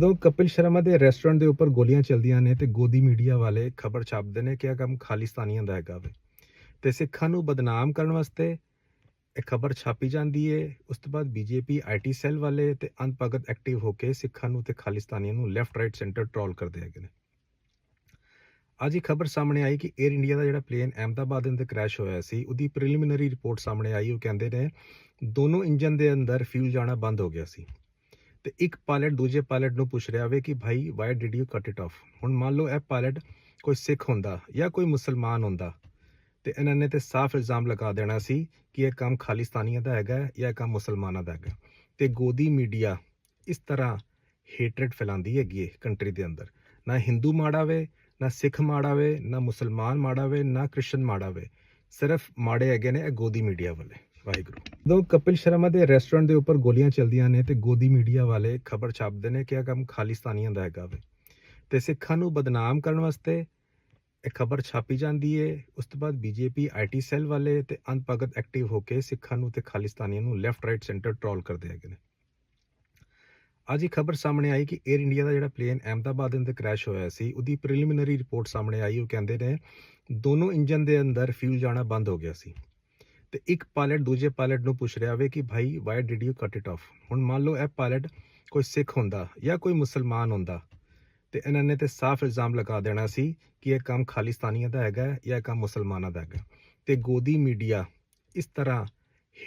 ਜਦੋਂ ਕਪਿਲ ਸ਼ਰਮਾ ਦੇ ਰੈਸਟੋਰੈਂਟ ਦੇ ਉੱਪਰ ਗੋਲੀਆਂ ਚੱਲਦੀਆਂ ਨੇ ਤੇ ਗੋਦੀ ਮੀਡੀਆ ਵਾਲੇ ਖਬਰ ਛਾਪਦੇ ਨੇ ਕਿ ਇਹ ਕੰਮ ਖਾਲਿਸਤਾਨੀਆਂ ਦਾ ਹੈਗਾ ਵੇ। ਤੇ ਸਿੱਖਾਂ ਨੂੰ ਬਦਨਾਮ ਕਰਨ ਵਾਸਤੇ ਇਹ ਖਬਰ ਛਾਪੀ ਜਾਂਦੀ ਏ। ਉਸ ਤੋਂ ਬਾਅਦ ਬੀਜੇਪੀ ਆਈਟੀ ਸੈੱਲ ਵਾਲੇ ਤੇ ਅਨਪਗਤ ਐਕਟਿਵ ਹੋ ਕੇ ਸਿੱਖਾਂ ਨੂੰ ਤੇ ਖਾਲਿਸਤਾਨੀਆਂ ਨੂੰ ਲੈਫਟ ਰਾਈਟ ਸੈਂਟਰ ਟ੍ਰੋਲ ਕਰਦੇ ਹੈਗੇ ਨੇ। ਅੱਜ ਇਹ ਖਬਰ ਸਾਹਮਣੇ ਆਈ ਕਿ 에ਅਰ ਇੰਡੀਆ ਦਾ ਜਿਹੜਾ ਪਲੇਨ ਅਹਿਮਦਾਬਾਦ ਦੇ ਅੰਦਰ ਕ੍ਰੈਸ਼ ਹੋਇਆ ਸੀ, ਉਹਦੀ ਪ੍ਰੀਲਿਮਿਨਰੀ ਰਿਪੋਰਟ ਸਾਹਮਣੇ ਆਈ, ਉਹ ਕਹਿੰਦੇ ਨੇ, ਦੋਨੋਂ ਇੰਜਨ ਦੇ ਅੰਦਰ ਫਿਊਲ ਜਾਣਾ ਬੰਦ ਹੋ ਗਿਆ ਸੀ। ਤੇ ਇੱਕ ਪਾਇਲਟ ਦੂਜੇ ਪਾਇਲਟ ਨੂੰ ਪੁੱਛ ਰਿਹਾ ਵੇ ਕਿ ਭਾਈ why did you cut it off ਹੁਣ ਮੰਨ ਲਓ ਇਹ ਪਾਇਲਟ ਕੋਈ ਸਿੱਖ ਹੁੰਦਾ ਜਾਂ ਕੋਈ ਮੁਸਲਮਾਨ ਹੁੰਦਾ ਤੇ ਇਹਨਾਂ ਨੇ ਤੇ ਸਾਫ਼ ਇਲਜ਼ਾਮ ਲਗਾ ਦੇਣਾ ਸੀ ਕਿ ਇਹ ਕੰਮ ਖਾਲਿਸਤਾਨੀਆਂ ਦਾ ਹੈਗਾ ਜਾਂ ਇਹ ਕੰਮ ਮੁਸਲਮਾਨਾਂ ਦਾ ਹੈਗਾ। ਤੇ ਗੋਦੀ ਮੀਡੀਆ ਇਸ ਤਰ੍ਹਾਂ ਹੇਟਰੇਟ ਫੈਲਾਉਂਦੀ ਹੈਗੀ ਹੈ ਕੰਟਰੀ ਦੇ ਅੰਦਰ। ਨਾ ਹਿੰਦੂ ਮਾੜਾ ਵੇ, ਨਾ ਸਿੱਖ ਮਾੜਾ ਵੇ, ਨਾ ਮੁਸਲਮਾਨ ਮਾੜਾ ਵੇ, ਨਾ ਕ੍ਰਿਸਚਨ ਮਾੜਾ ਵੇ। ਸਿਰਫ ਮਾੜੇ ਹੈਗੇ ਨੇ ਇਹ ਗੋਦੀ ਮੀਡੀਆ ਵਾਲੇ। ਵਾਹਿਗੁਰੂ। ਜਦੋਂ ਕਪਿਲ ਸ਼ਰਮਾ ਦੇ ਰੈਸਟੋਰੈਂਟ ਦੇ ਉੱਪਰ ਗੋਲੀਆਂ ਚੱਲਦੀਆਂ ਨੇ ਤੇ ਗੋਦੀ ਮੀਡੀਆ ਵਾਲੇ ਖਬਰ ਛਾਪਦੇ ਨੇ ਕਿ ਇਹ ਕੰਮ ਖਾਲਿਸਤਾਨੀਆਂ ਦਾ ਹੈਗਾ ਵੇ। ਤੇ ਸਿੱਖਾਂ ਨੂੰ ਬਦਨਾਮ ਕਰਨ ਵਾਸਤੇ ਇਹ ਖਬਰ ਛਾਪੀ ਜਾਂਦੀ ਏ। ਉਸ ਤੋਂ ਬਾਅਦ ਬੀਜੇਪੀ ਆਈਟੀ ਸੈੱਲ ਵਾਲੇ ਤੇ ਅਨਪਗਤ ਐਕਟਿਵ ਹੋ ਕੇ ਸਿੱਖਾਂ ਨੂੰ ਤੇ ਖਾਲਿਸਤਾਨੀਆਂ ਨੂੰ ਲੈਫਟ ਰਾਈਟ ਸੈਂਟਰ ਟ੍ਰੋਲ ਕਰਦੇ ਹੈਗੇ ਨੇ। ਅੱਜ ਇਹ ਖਬਰ ਸਾਹਮਣੇ ਆਈ ਕਿ 에ਅਰ ਇੰਡੀਆ ਦਾ ਜਿਹੜਾ ਪਲੇਨ ਅਹਿਮਦਾਬਾਦ ਦੇ ਅੰਦਰ ਕ੍ਰੈਸ਼ ਹੋਇਆ ਸੀ, ਉਹਦੀ ਪ੍ਰੀਲਿਮਿਨਰੀ ਰਿਪੋਰਟ ਸਾਹਮਣੇ ਆਈ। ਉਹ ਕਹਿੰਦੇ ਨੇ, ਦੋਨੋਂ ਇੰਜਨ ਦੇ ਅੰਦਰ ਫਿਊਲ ਜਾਣਾ ਬੰਦ ਹੋ ਗਿਆ ਸੀ। ਤੇ ਇੱਕ ਪਾਇਲਟ ਦੂਜੇ ਪਾਇਲਟ ਨੂੰ ਪੁੱਛ ਰਿਹਾ ਹੋਵੇ ਕਿ ਭਾਈ why did you cut it off ਹੁਣ ਮੰਨ ਲਓ ਇਹ ਪਾਇਲਟ ਕੋਈ ਸਿੱਖ ਹੁੰਦਾ ਜਾਂ ਕੋਈ ਮੁਸਲਮਾਨ ਹੁੰਦਾ ਤੇ ਇਹਨਾਂ ਨੇ ਤੇ ਸਾਫ਼ ਇਲਜ਼ਾਮ ਲਗਾ ਦੇਣਾ ਸੀ ਕਿ ਇਹ ਕੰਮ ਖਾਲਿਸਤਾਨੀਆਂ ਦਾ ਹੈਗਾ ਜਾਂ ਇਹ ਕੰਮ ਮੁਸਲਮਾਨਾਂ ਦਾ ਹੈਗਾ। ਤੇ ਗੋਦੀ ਮੀਡੀਆ ਇਸ ਤਰ੍ਹਾਂ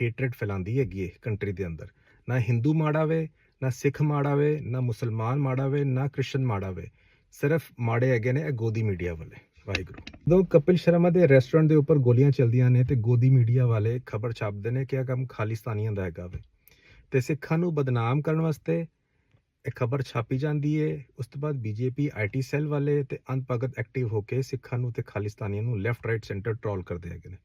ਹੇਟਰੇਟ ਫੈਲਾਉਂਦੀ ਹੈਗੀ ਹੈ ਕੰਟਰੀ ਦੇ ਅੰਦਰ। ਨਾ ਹਿੰਦੂ ਮਾੜਾ ਵੇ, ਨਾ ਸਿੱਖ ਮਾੜਾ ਵੇ, ਨਾ ਮੁਸਲਮਾਨ ਮਾੜਾ ਵੇ, ਨਾ ਕ੍ਰਿਸਚਨ ਮਾੜਾ ਵੇ। ਸਿਰਫ ਮਾੜੇ ਹੈਗੇ ਨੇ ਇਹ ਗੋਦੀ ਮੀਡੀਆ ਵਾਲੇ। ਵਾਹਿਗੁਰੂ। ਜਦੋਂ ਕਪਿਲ ਸ਼ਰਮਾ ਦੇ ਰੈਸਟੋਰੈਂਟ ਦੇ ਉੱਪਰ ਗੋਲੀਆਂ ਚੱਲਦੀਆਂ ਨੇ ਤੇ ਗੋਦੀ ਮੀਡੀਆ ਵਾਲੇ ਖਬਰ ਛਾਪਦੇ ਨੇ ਕਿ ਇਹ ਕੰਮ ਖਾਲਿਸਤਾਨੀਆਂ ਦਾ ਹੈਗਾ ਵੇ। ਤੇ ਸਿੱਖਾਂ ਨੂੰ ਬਦਨਾਮ ਕਰਨ ਵਾਸਤੇ ਇਹ ਖਬਰ ਛਾਪੀ ਜਾਂਦੀ ਏ। ਉਸ ਤੋਂ ਬਾਅਦ ਬੀਜੇਪੀ ਆਈਟੀ ਸੈੱਲ ਵਾਲੇ ਤੇ ਅਨਪਗਤ ਐਕਟਿਵ ਹੋ ਕੇ ਸਿੱਖਾਂ ਨੂੰ ਤੇ ਖਾਲਿਸਤਾਨੀਆਂ ਨੂੰ ਲੈਫਟ ਰਾਈਟ ਸੈਂਟਰ ਟ੍ਰੋਲ ਕਰਦੇ ਹੈਗੇ ਨੇ।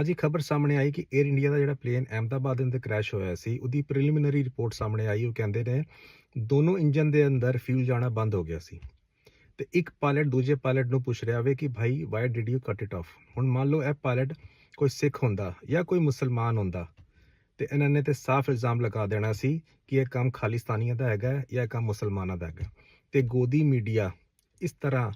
ਅੱਜ ਇਹ ਖਬਰ ਸਾਹਮਣੇ ਆਈ ਕਿ 에ਅਰ ਇੰਡੀਆ ਦਾ ਜਿਹੜਾ ਪਲੇਨ ਅਹਿਮਦਾਬਾਦ ਦੇ ਅੰਦਰ ਕ੍ਰੈਸ਼ ਹੋਇਆ ਸੀ, ਉਹਦੀ ਪ੍ਰੀਲਿਮਿਨਰੀ ਰਿਪੋਰਟ ਸਾਹਮਣੇ ਆਈ। ਉਹ ਕਹਿੰਦੇ ਨੇ, ਦੋਨੋਂ ਇੰਜਨ ਦੇ ਅੰਦਰ ਫਿਊਲ ਜਾਣਾ ਬੰਦ ਹੋ ਗਿਆ ਸੀ। ਤੇ ਇੱਕ ਪਾਇਲਟ ਦੂਜੇ ਪਾਇਲਟ ਨੂੰ ਪੁੱਛ ਰਿਹਾ ਹੋਵੇ ਕਿ ਭਾਈ why did you cut it off ਹੁਣ ਮੰਨ ਲਓ ਇਹ ਪਾਇਲਟ ਕੋਈ ਸਿੱਖ ਹੁੰਦਾ ਜਾਂ ਕੋਈ ਮੁਸਲਮਾਨ ਹੁੰਦਾ ਤੇ ਇਹਨਾਂ ਨੇ ਤੇ ਸਾਫ਼ ਇਲਜ਼ਾਮ ਲਗਾ ਦੇਣਾ ਸੀ ਕਿ ਇਹ ਕੰਮ ਖਾਲਿਸਤਾਨੀਆਂ ਦਾ ਹੈਗਾ ਜਾਂ ਇਹ ਕੰਮ ਮੁਸਲਮਾਨਾਂ ਦਾ ਹੈਗਾ। ਤੇ ਗੋਦੀ ਮੀਡੀਆ ਇਸ ਤਰ੍ਹਾਂ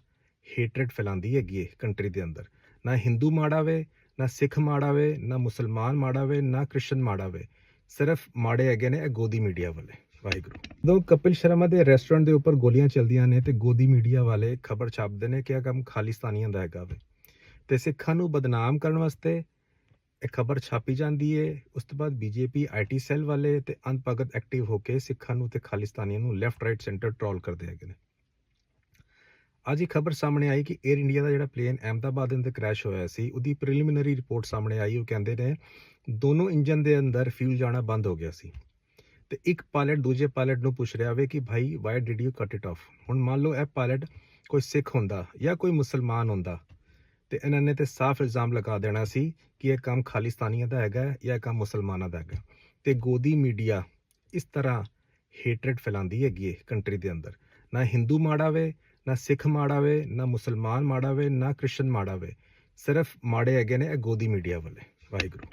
ਹੇਟਰੇਟ ਫੈਲਾਉਂਦੀ ਹੈਗੀ ਹੈ ਕੰਟਰੀ ਦੇ ਅੰਦਰ। ਨਾ ਹਿੰਦੂ ਮਾੜਾ ਵੇ, ਨਾ ਸਿੱਖ ਮਾੜਾ ਵੇ, ਨਾ ਮੁਸਲਮਾਨ ਮਾੜਾ ਵੇ, ਨਾ ਕ੍ਰਿਸਚਨ ਮਾੜਾ ਵੇ। ਸਿਰਫ ਮਾੜੇ ਹੈਗੇ ਨੇ ਇਹ ਗੋਦੀ ਮੀਡੀਆ ਵਾਲੇ। ਵਾਹਿਗੁਰੂ। ਜਦੋਂ ਕਪਿਲ ਸ਼ਰਮਾ ਦੇ ਰੈਸਟੋਰੈਂਟ ਦੇ ਉੱਪਰ ਗੋਲੀਆਂ ਚੱਲਦੀਆਂ ਨੇ ਤੇ ਗੋਦੀ ਮੀਡੀਆ ਵਾਲੇ ਖਬਰ ਛਾਪਦੇ ਨੇ ਕਿ ਇਹ ਕੰਮ ਖਾਲਿਸਤਾਨੀਆਂ ਦਾ ਹੈਗਾ ਵੇ। ਤੇ ਸਿੱਖਾਂ ਨੂੰ ਬਦਨਾਮ ਕਰਨ ਵਾਸਤੇ ਇਹ ਖਬਰ ਛਾਪੀ ਜਾਂਦੀ ਏ। ਉਸ ਤੋਂ ਬਾਅਦ ਬੀਜੇਪੀ ਆਈਟੀ ਸੈੱਲ ਵਾਲੇ ਤੇ ਅਨਪਗਤ ਐਕਟਿਵ ਹੋ ਕੇ ਸਿੱਖਾਂ ਨੂੰ ਤੇ ਖਾਲਿਸਤਾਨੀਆਂ ਨੂੰ ਲੈਫਟ ਰਾਈਟ ਸੈਂਟਰ ਟ੍ਰੋਲ ਕਰਦੇ ਹੈਗੇ ਨੇ। ਅੱਜ ਇਹ ਖਬਰ ਸਾਹਮਣੇ ਆਈ ਕਿ 에ਅਰ ਇੰਡੀਆ ਦਾ ਜਿਹੜਾ ਪਲੇਨ ਅਹਿਮਦਾਬਾਦ ਦੇ ਅੰਦਰ ਕ੍ਰੈਸ਼ ਹੋਇਆ ਸੀ, ਉਹਦੀ ਪ੍ਰੀਲਿਮਿਨਰੀ ਰਿਪੋਰਟ ਸਾਹਮਣੇ ਆਈ। ਉਹ ਕਹਿੰਦੇ ਨੇ, ਦੋਨੋਂ ਇੰਜਨ ਦੇ ਅੰਦਰ ਫਿਊਲ ਜਾਣਾ ਬੰਦ ਹੋ ਗਿਆ ਸੀ। ਤੇ ਇੱਕ ਪਾਇਲਟ ਦੂਜੇ ਪਾਇਲਟ ਨੂੰ ਪੁੱਛ ਰਿਹਾ ਵੇ ਕਿ ਭਾਈ why did you cut it off ਹੁਣ ਮੰਨ ਲਓ ਇਹ ਪਾਇਲਟ ਕੋਈ ਸਿੱਖ ਹੁੰਦਾ ਜਾਂ ਕੋਈ ਮੁਸਲਮਾਨ ਹੁੰਦਾ ਤੇ ਇਹਨਾਂ ਨੇ ਤੇ ਸਾਫ਼ ਇਲਜ਼ਾਮ ਲਗਾ ਦੇਣਾ ਸੀ ਕਿ ਇਹ ਕੰਮ ਖਾਲਿਸਤਾਨੀਆਂ ਦਾ ਹੈਗਾ ਜਾਂ ਇਹ ਕੰਮ ਮੁਸਲਮਾਨਾਂ ਦਾ ਹੈਗਾ। ਤੇ ਗੋਦੀ ਮੀਡੀਆ ਇਸ ਤਰ੍ਹਾਂ ਹੇਟਰੇਟ ਫੈਲਾਉਂਦੀ ਹੈਗੀ ਹੈ ਕੰਟਰੀ ਦੇ ਅੰਦਰ। ਨਾ ਹਿੰਦੂ ਮਾੜਾ ਵੇ, ਨਾ ਸਿੱਖ ਮਾੜਾ ਵੇ, ਨਾ ਮੁਸਲਮਾਨ ਮਾੜਾ ਵੇ, ਨਾ ਕ੍ਰਿਸਚਨ ਮਾੜਾ ਵੇ। ਸਿਰਫ ਮਾੜੇ ਹੈਗੇ ਨੇ ਇਹ ਗੋਦੀ ਮੀਡੀਆ ਵਾਲੇ। ਵਾਹਿਗੁਰੂ।